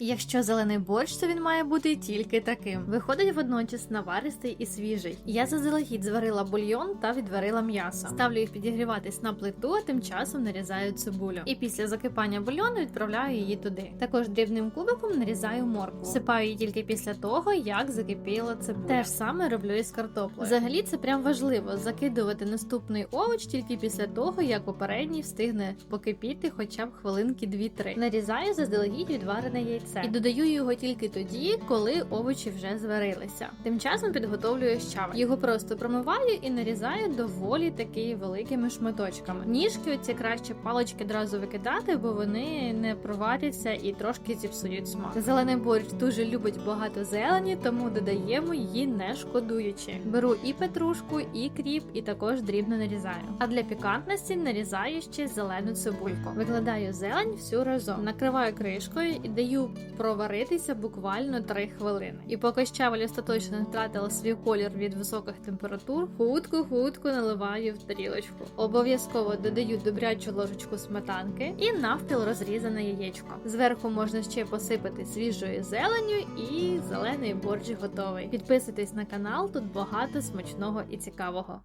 Якщо зелений борщ, то він має бути тільки таким. Виходить водночас наваристий і свіжий. Я заздалегідь зварила бульйон та відварила м'ясо. Ставлю їх підігріватись на плиту, а тим часом нарізаю цибулю. І після закипання бульйону відправляю її туди. Також дрібним кубиком нарізаю моркву. Всипаю її тільки після того, як закипіла цибуля. Те ж саме роблю і з картоплею. Взагалі це прям важливо закидувати наступний овоч тільки після того, як попередній встигне покипіти хоча б хвилинки 2-3. Нарізаю заздалегідь відварене яйце і додаю його тільки тоді, коли овочі вже зварилися. Тим часом підготовлюю щавель. Його просто промиваю і нарізаю доволі таки великими шматочками. Ніжки оці краще палички одразу викидати, бо вони не проваряться і трошки зіпсують смак. Зелений борщ дуже любить багато зелені, тому додаємо її не шкодуючи. Беру і петрушку, і кріп, і також дрібно нарізаю. А для пікантності нарізаю ще зелену цибульку. Викладаю зелень всю разом, накриваю кришкою і даю проваритися буквально 3 хвилини. І поки щавель остаточно втратила свій колір від високих температур, хутко-хутко наливаю в тарілочку. Обов'язково додаю добрячу ложечку сметанки і навпіл розрізане яєчко. Зверху можна ще посипати свіжою зеленню і зелений борщ готовий. Підписуйтесь на канал, тут багато смачного і цікавого.